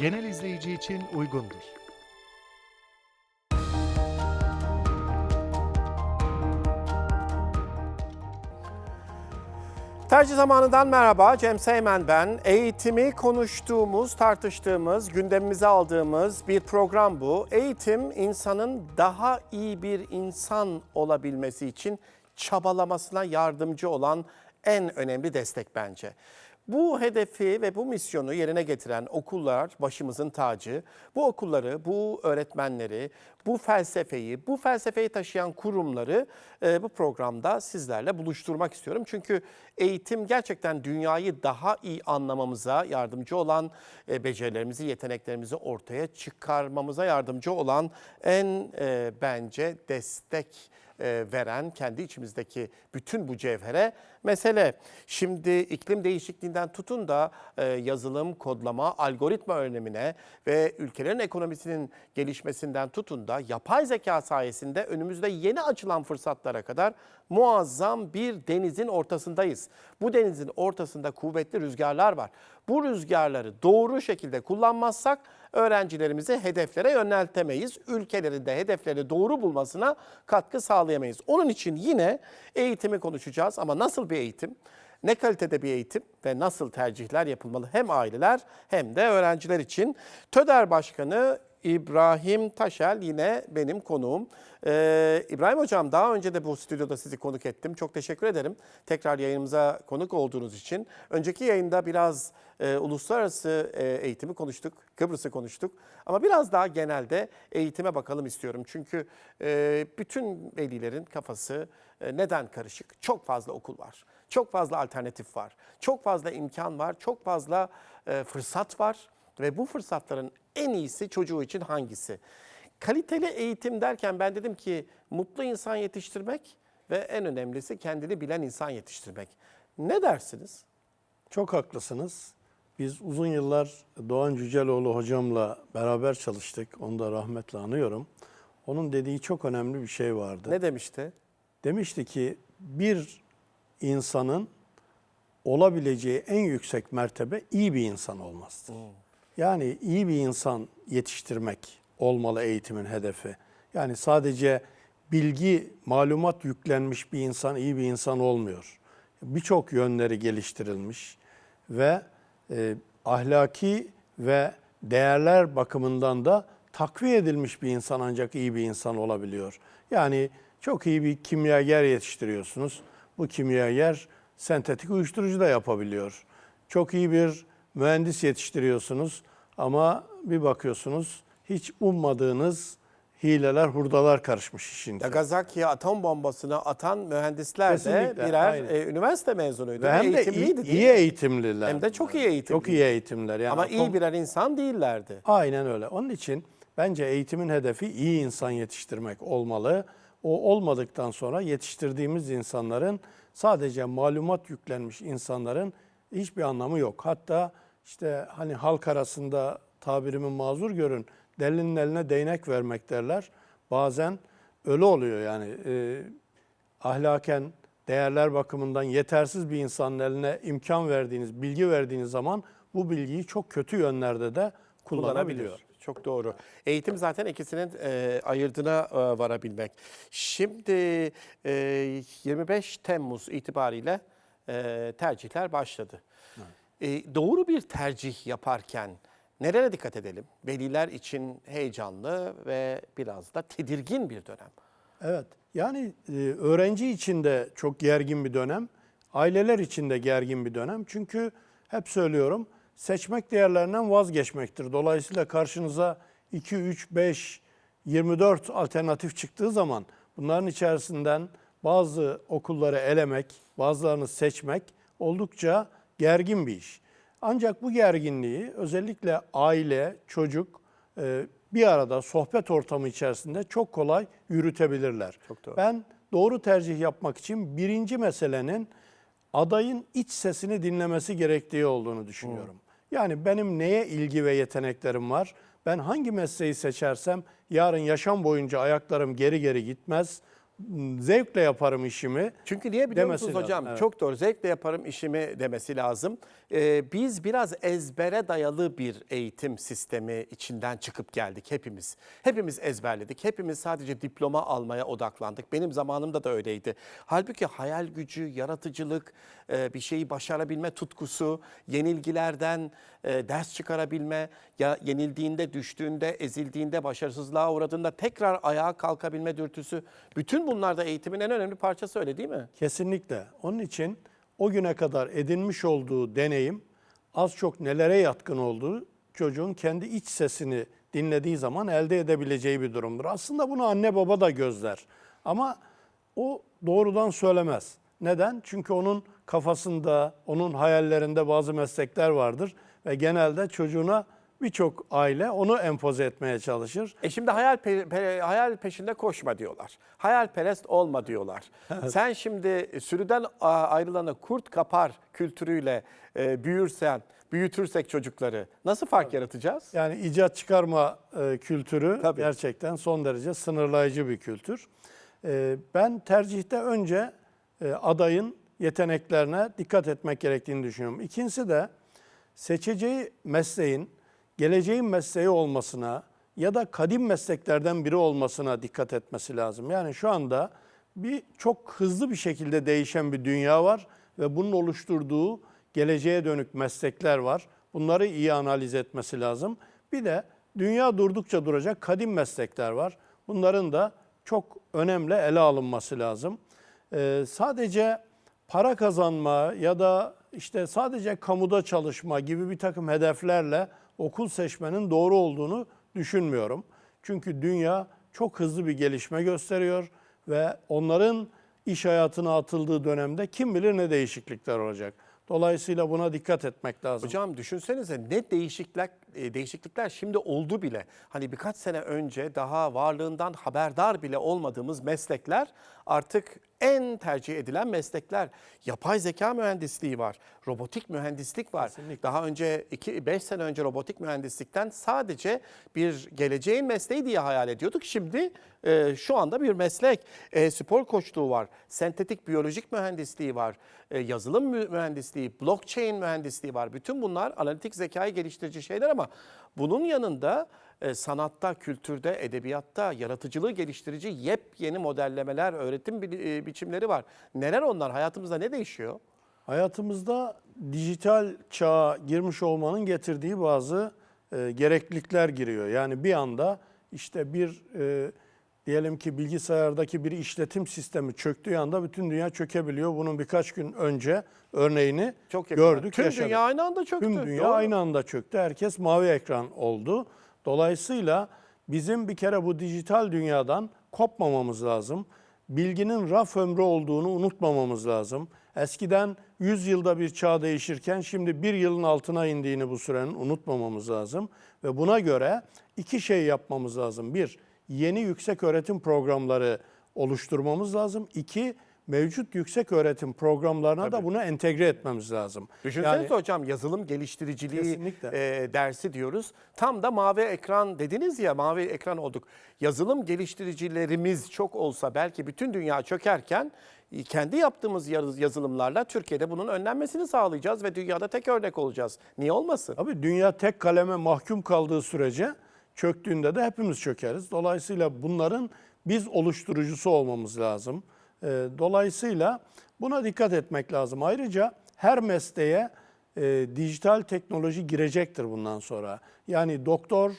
genel izleyici için uygundur. Tercih zamanından merhaba. Cem Seymen ben. Eğitimi konuştuğumuz, tartıştığımız, gündemimize aldığımız bir program bu. Eğitim insanın daha iyi bir insan olabilmesi için çabalamasına yardımcı olan en önemli destek bence. Bu hedefi ve bu misyonu yerine getiren okullar başımızın tacı. Bu okulları, bu öğretmenleri, bu felsefeyi, bu felsefeyi taşıyan kurumları e, bu programda sizlerle buluşturmak istiyorum. Çünkü eğitim gerçekten dünyayı daha iyi anlamamıza yardımcı olan, e, becerilerimizi, yeteneklerimizi ortaya çıkarmamıza yardımcı olan en e, bence destek e, veren kendi içimizdeki bütün bu cevhere mesele. Şimdi iklim değişikliğinden tutun da e, yazılım, kodlama, algoritma öğrenimine ve ülkelerin ekonomisinin gelişmesinden tutun da yapay zeka sayesinde önümüzde yeni açılan fırsatlara kadar muazzam bir denizin ortasındayız. Bu denizin ortasında kuvvetli rüzgarlar var. Bu rüzgarları doğru şekilde kullanmazsak öğrencilerimizi hedeflere yöneltemeyiz. Ülkelerin de hedefleri doğru bulmasına katkı sağlayamayız. Onun için yine eğitimi konuşacağız ama nasıl bir eğitim? Ne kalitede bir eğitim ve nasıl tercihler yapılmalı hem aileler hem de öğrenciler için. TÖDER Başkanı İbrahim Taşel yine benim konuğum. Ee, İbrahim Hocam daha önce de bu stüdyoda sizi konuk ettim. Çok teşekkür ederim tekrar yayınımıza konuk olduğunuz için. Önceki yayında biraz e, uluslararası e, eğitimi konuştuk, Kıbrıs'ı konuştuk. Ama biraz daha genelde eğitime bakalım istiyorum. Çünkü e, bütün velilerin kafası e, neden karışık? Çok fazla okul var. Çok fazla alternatif var. Çok fazla imkan var. Çok fazla e, fırsat var. Ve bu fırsatların en iyisi çocuğu için hangisi? Kaliteli eğitim derken ben dedim ki mutlu insan yetiştirmek ve en önemlisi kendini bilen insan yetiştirmek. Ne dersiniz? Çok haklısınız. Biz uzun yıllar Doğan Cüceloğlu hocamla beraber çalıştık. Onu da rahmetle anıyorum. Onun dediği çok önemli bir şey vardı. Ne demişti? Demişti ki bir insanın olabileceği en yüksek mertebe iyi bir insan olmasıdır. Yani iyi bir insan yetiştirmek olmalı eğitimin hedefi. Yani sadece bilgi, malumat yüklenmiş bir insan iyi bir insan olmuyor. Birçok yönleri geliştirilmiş ve e, ahlaki ve değerler bakımından da takviye edilmiş bir insan ancak iyi bir insan olabiliyor. Yani çok iyi bir kimyager yetiştiriyorsunuz. Bu kimyager sentetik uyuşturucu da yapabiliyor. Çok iyi bir mühendis yetiştiriyorsunuz ama bir bakıyorsunuz hiç ummadığınız hileler, hurdalar karışmış işin içine. Nagasaki'ye atom bombasını atan mühendisler de birer aynen. e, üniversite mezunuydu. Ve hem de iyi, iyi eğitimliler. Hem de çok iyi eğitimli. Çok iyi eğitimler. Yani Ama atom- iyi birer insan değillerdi. Aynen öyle. Onun için bence eğitimin hedefi iyi insan yetiştirmek olmalı. O olmadıktan sonra yetiştirdiğimiz insanların sadece malumat yüklenmiş insanların hiçbir anlamı yok. Hatta işte hani halk arasında tabirimi mazur görün delinin eline değnek vermek derler. Bazen öyle oluyor yani e, ahlaken değerler bakımından yetersiz bir insanın eline imkan verdiğiniz, bilgi verdiğiniz zaman bu bilgiyi çok kötü yönlerde de kullanabiliyor. Çok doğru. Eğitim zaten ikisinin e, ayırdına e, varabilmek. Şimdi e, 25 Temmuz itibariyle e, tercihler başladı. E, doğru bir tercih yaparken nereye dikkat edelim? Veliler için heyecanlı ve biraz da tedirgin bir dönem. Evet. Yani e, öğrenci için de çok gergin bir dönem, aileler için de gergin bir dönem. Çünkü hep söylüyorum seçmek değerlerinden vazgeçmektir. Dolayısıyla karşınıza 2, 3, 5, 24 alternatif çıktığı zaman bunların içerisinden bazı okulları elemek, bazılarını seçmek oldukça gergin bir iş. Ancak bu gerginliği özellikle aile, çocuk e, bir arada sohbet ortamı içerisinde çok kolay yürütebilirler. Çok doğru. Ben doğru tercih yapmak için birinci meselenin adayın iç sesini dinlemesi gerektiği olduğunu düşünüyorum. Yani benim neye ilgi ve yeteneklerim var? Ben hangi mesleği seçersem yarın yaşam boyunca ayaklarım geri geri gitmez. Zevkle yaparım işimi. Çünkü niye biliyor Demesi musunuz hocam? evet. Çok doğru. Zevkle yaparım işimi demesi lazım. Ee, biz biraz ezbere dayalı bir eğitim sistemi içinden çıkıp geldik hepimiz. Hepimiz ezberledik. Hepimiz sadece diploma almaya odaklandık. Benim zamanımda da öyleydi. Halbuki hayal gücü, yaratıcılık, e, bir şeyi başarabilme tutkusu, yenilgilerden e, ders çıkarabilme, ya yenildiğinde, düştüğünde, ezildiğinde, başarısızlığa uğradığında tekrar ayağa kalkabilme dürtüsü. Bütün bunlar da eğitimin en önemli parçası öyle değil mi? Kesinlikle. Onun için o güne kadar edinmiş olduğu deneyim az çok nelere yatkın olduğu çocuğun kendi iç sesini dinlediği zaman elde edebileceği bir durumdur. Aslında bunu anne baba da gözler. Ama o doğrudan söylemez. Neden? Çünkü onun kafasında, onun hayallerinde bazı meslekler vardır ve genelde çocuğuna birçok aile onu empoze etmeye çalışır. E şimdi hayal pe- pe- hayal peşinde koşma diyorlar. Hayalperest olma diyorlar. Sen şimdi sürüden ayrılanı kurt kapar kültürüyle e, büyürsen, büyütürsek çocukları nasıl fark yaratacağız? Yani icat çıkarma e, kültürü Tabii. gerçekten son derece sınırlayıcı bir kültür. E, ben tercihte önce e, adayın yeteneklerine dikkat etmek gerektiğini düşünüyorum. İkincisi de seçeceği mesleğin geleceğin mesleği olmasına ya da kadim mesleklerden biri olmasına dikkat etmesi lazım. Yani şu anda bir çok hızlı bir şekilde değişen bir dünya var ve bunun oluşturduğu geleceğe dönük meslekler var. Bunları iyi analiz etmesi lazım. Bir de dünya durdukça duracak kadim meslekler var. Bunların da çok önemli ele alınması lazım. Ee, sadece para kazanma ya da işte sadece kamuda çalışma gibi bir takım hedeflerle okul seçmenin doğru olduğunu düşünmüyorum. Çünkü dünya çok hızlı bir gelişme gösteriyor ve onların iş hayatına atıldığı dönemde kim bilir ne değişiklikler olacak. Dolayısıyla buna dikkat etmek lazım. Hocam düşünsenize ne değişiklikler değişiklikler şimdi oldu bile. Hani birkaç sene önce daha varlığından haberdar bile olmadığımız meslekler artık en tercih edilen meslekler. Yapay zeka mühendisliği var, robotik mühendislik var. Daha önce 2-5 sene önce robotik mühendislikten sadece bir geleceğin mesleği diye hayal ediyorduk. Şimdi e, şu anda bir meslek. E, spor koçluğu var, sentetik biyolojik mühendisliği var, e, yazılım mü- mühendisliği, blockchain mühendisliği var. Bütün bunlar analitik zekayı geliştirici şeyler ama bunun yanında e, sanatta, kültürde, edebiyatta yaratıcılığı geliştirici yepyeni modellemeler, öğretim bi- e, biçimleri var. Neler onlar? Hayatımızda ne değişiyor? Hayatımızda dijital çağa girmiş olmanın getirdiği bazı e, gereklilikler giriyor. Yani bir anda işte bir e, diyelim ki bilgisayardaki bir işletim sistemi çöktüğü anda bütün dünya çökebiliyor. Bunun birkaç gün önce örneğini Çok yakın. gördük, Tüm yaşadık. dünya aynı anda çöktü. Tüm dünya Doğru. aynı anda çöktü. Herkes mavi ekran oldu. Dolayısıyla bizim bir kere bu dijital dünyadan kopmamamız lazım. Bilginin raf ömrü olduğunu unutmamamız lazım. Eskiden 100 yılda bir çağ değişirken şimdi bir yılın altına indiğini bu sürenin unutmamamız lazım. Ve buna göre iki şey yapmamız lazım. Bir, yeni yüksek öğretim programları oluşturmamız lazım. İki, mevcut yüksek öğretim programlarına da bunu entegre etmemiz lazım. Düşünsenize Yani- hocam yazılım geliştiriciliği Kesinlikle. e, dersi diyoruz. Tam da mavi ekran dediniz ya mavi ekran olduk. Yazılım geliştiricilerimiz çok olsa belki bütün dünya çökerken e, kendi yaptığımız yaz- yazılımlarla Türkiye'de bunun önlenmesini sağlayacağız ve dünyada tek örnek olacağız. Niye olmasın? Abi dünya tek kaleme mahkum kaldığı sürece çöktüğünde de hepimiz çökeriz. Dolayısıyla bunların biz oluşturucusu olmamız lazım. Ee, Dolayısıyla buna dikkat etmek lazım. Ayrıca her mesleğe e, dijital teknoloji girecektir bundan sonra. Yani doktor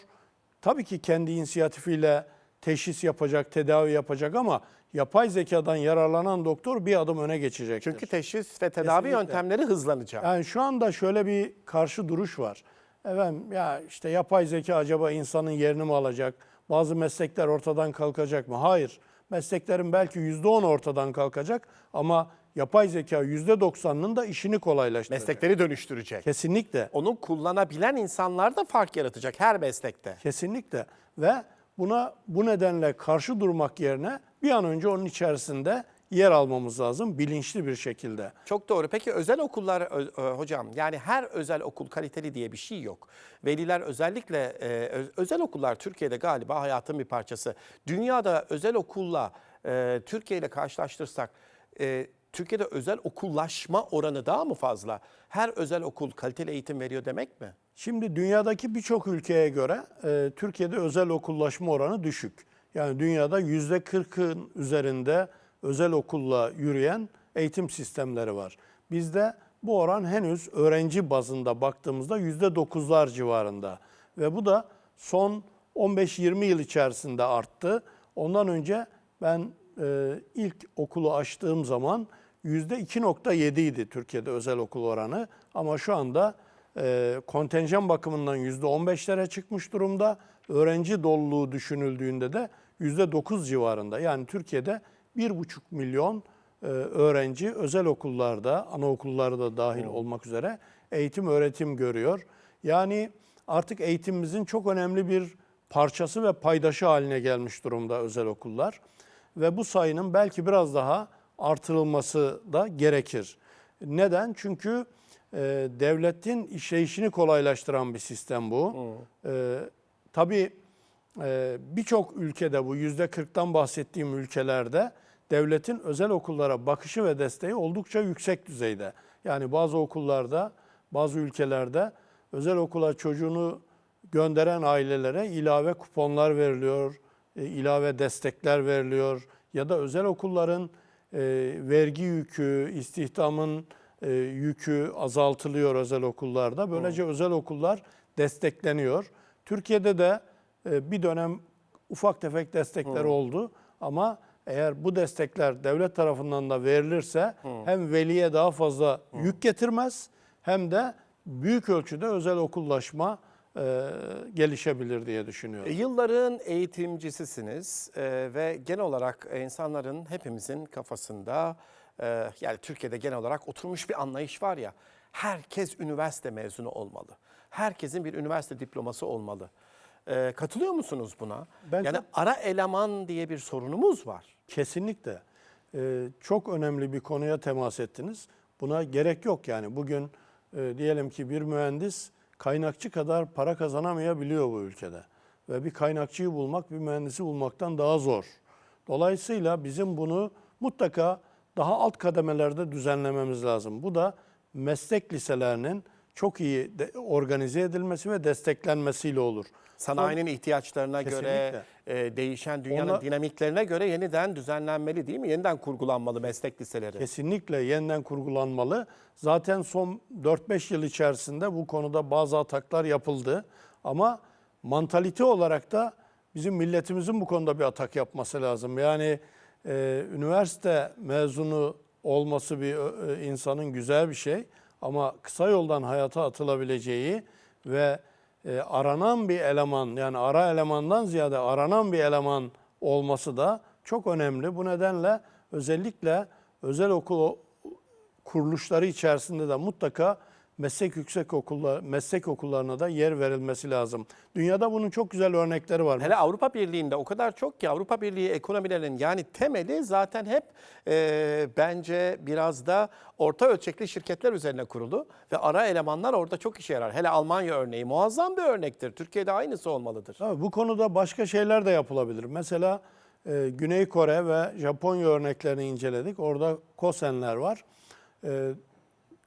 tabii ki kendi inisiyatifiyle teşhis yapacak, tedavi yapacak ama yapay zekadan yararlanan doktor bir adım öne geçecektir. Çünkü teşhis ve tedavi Kesinlikle. yöntemleri hızlanacak. Yani şu anda şöyle bir karşı duruş var. Efendim ya işte yapay zeka acaba insanın yerini mi alacak? Bazı meslekler ortadan kalkacak mı? Hayır. Mesleklerin belki %10 ortadan kalkacak ama yapay zeka %90'ın da işini kolaylaştıracak. Meslekleri dönüştürecek. Kesinlikle. Onu kullanabilen insanlar da fark yaratacak her meslekte. Kesinlikle. Ve buna bu nedenle karşı durmak yerine bir an önce onun içerisinde yer almamız lazım bilinçli bir şekilde. Çok doğru. Peki özel okullar hocam yani her özel okul kaliteli diye bir şey yok. Veliler özellikle e, özel okullar Türkiye'de galiba hayatın bir parçası. Dünyada özel okulla e, Türkiye ile karşılaştırsak e, Türkiye'de özel okullaşma oranı daha mı fazla? Her özel okul kaliteli eğitim veriyor demek mi? Şimdi dünyadaki birçok ülkeye göre e, Türkiye'de özel okullaşma oranı düşük. Yani dünyada yüzde 40'ın üzerinde özel okulla yürüyen eğitim sistemleri var. Bizde bu oran henüz öğrenci bazında baktığımızda yüzde 9'lar civarında. Ve bu da son 15-20 yıl içerisinde arttı. Ondan önce ben e, ilk okulu açtığım zaman yüzde 2.7 idi Türkiye'de özel okul oranı. Ama şu anda e, kontenjan bakımından yüzde 15'lere çıkmış durumda. Öğrenci doluluğu düşünüldüğünde de yüzde 9 civarında. Yani Türkiye'de 1,5 milyon e, öğrenci özel okullarda, anaokulları da dahil olmak üzere eğitim öğretim görüyor. Yani artık eğitimimizin çok önemli bir parçası ve paydaşı haline gelmiş durumda özel okullar. Ve bu sayının belki biraz daha artırılması da gerekir. Neden? Çünkü e, devletin işleyişini kolaylaştıran bir sistem bu. E, tabii e, birçok ülkede bu yüzde 40'tan bahsettiğim ülkelerde devletin özel okullara bakışı ve desteği oldukça yüksek düzeyde. Yani bazı okullarda, bazı ülkelerde özel okula çocuğunu gönderen ailelere ilave kuponlar veriliyor, e, ilave destekler veriliyor ya da özel okulların e, vergi yükü, istihdamın e, yükü azaltılıyor özel okullarda. Böylece özel okullar destekleniyor. Türkiye'de de e, bir dönem ufak tefek destekler oldu ama eğer bu destekler devlet tarafından da verilirse hem veliye daha fazla yük getirmez hem de büyük ölçüde özel okullaşma e, gelişebilir diye düşünüyorum. E, Yılların eğitimcisisiniz e, ve genel olarak insanların hepimizin kafasında e, yani Türkiye'de genel olarak oturmuş bir anlayış var ya herkes üniversite mezunu olmalı. Herkesin bir üniversite diploması olmalı. E, katılıyor musunuz buna? Ben yani çok- ara eleman diye bir sorunumuz var. Kesinlikle. Ee, çok önemli bir konuya temas ettiniz. Buna gerek yok yani. Bugün e, diyelim ki bir mühendis kaynakçı kadar para kazanamayabiliyor bu ülkede. Ve bir kaynakçıyı bulmak bir mühendisi bulmaktan daha zor. Dolayısıyla bizim bunu mutlaka daha alt kademelerde düzenlememiz lazım. Bu da meslek liselerinin çok iyi de- organize edilmesi ve desteklenmesiyle olur. Sanayinin ihtiyaçlarına göre, Kesinlikle. e, değişen dünyanın Ona- dinamiklerine göre yeniden düzenlenmeli değil mi? Yeniden kurgulanmalı meslek liseleri. Kesinlikle yeniden kurgulanmalı. Zaten son 4-5 yıl içerisinde bu konuda bazı ataklar yapıldı. Ama mantalite olarak da bizim milletimizin bu konuda bir atak yapması lazım. Yani e, üniversite mezunu olması bir e, insanın güzel bir şey. Ama kısa yoldan hayata atılabileceği ve e, aranan bir eleman yani ara elemandan ziyade aranan bir eleman olması da çok önemli. Bu nedenle özellikle özel okul kuruluşları içerisinde de mutlaka meslek yüksek okullar, meslek okullarına da yer verilmesi lazım. Dünyada bunun çok güzel örnekleri var. Hele Avrupa Birliği'nde o kadar çok ki Avrupa Birliği ekonomilerinin yani temeli zaten hep e, bence biraz da orta ölçekli şirketler üzerine kurulu ve ara elemanlar orada çok işe yarar. Hele Almanya örneği muazzam bir örnektir. Türkiye'de aynısı olmalıdır. Tabii bu konuda başka şeyler de yapılabilir. Mesela e, Güney Kore ve Japonya örneklerini inceledik. Orada kosenler var.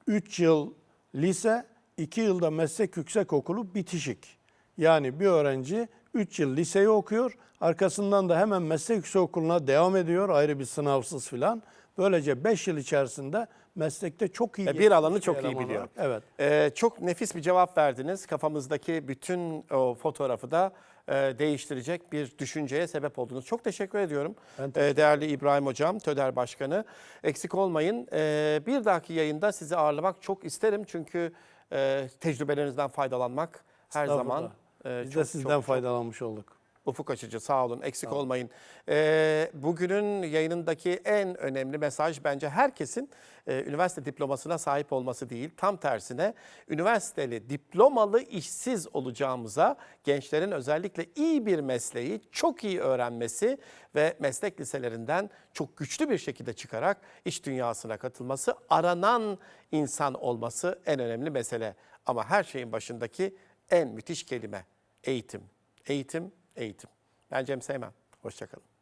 3 yıl lise, 2 yılda meslek yüksekokulu bitişik. Yani bir öğrenci 3 yıl liseyi okuyor, arkasından da hemen meslek yüksekokuluna devam ediyor ayrı bir sınavsız filan. Böylece 5 yıl içerisinde meslekte çok iyi E, bir alanı çok iyi biliyor. Evet. Ee, çok nefis bir cevap verdiniz. Kafamızdaki bütün o fotoğrafı da değiştirecek bir düşünceye sebep oldunuz. Çok teşekkür ediyorum. Ben Ee, değerli İbrahim Hocam, TÖDER Başkanı. Eksik olmayın. Ee, bir dahaki yayında sizi ağırlamak çok isterim. Çünkü e, tecrübelerinizden faydalanmak her zaman e, Biz çok, de sizden çok faydalanmış olduk. Ufuk açıcı sağ olun eksik olmayın. Ee, bugünün yayınındaki en önemli mesaj bence herkesin e, üniversite diplomasına sahip olması değil. Tam tersine üniversiteli diplomalı işsiz olacağımıza gençlerin özellikle iyi bir mesleği çok iyi öğrenmesi ve meslek liselerinden çok güçlü bir şekilde çıkarak iş dünyasına katılması, aranan insan olması en önemli mesele. Ama her şeyin başındaki en müthiş kelime eğitim. Eğitim, eğitim. Ben Cem Seymen. Hoşçakalın.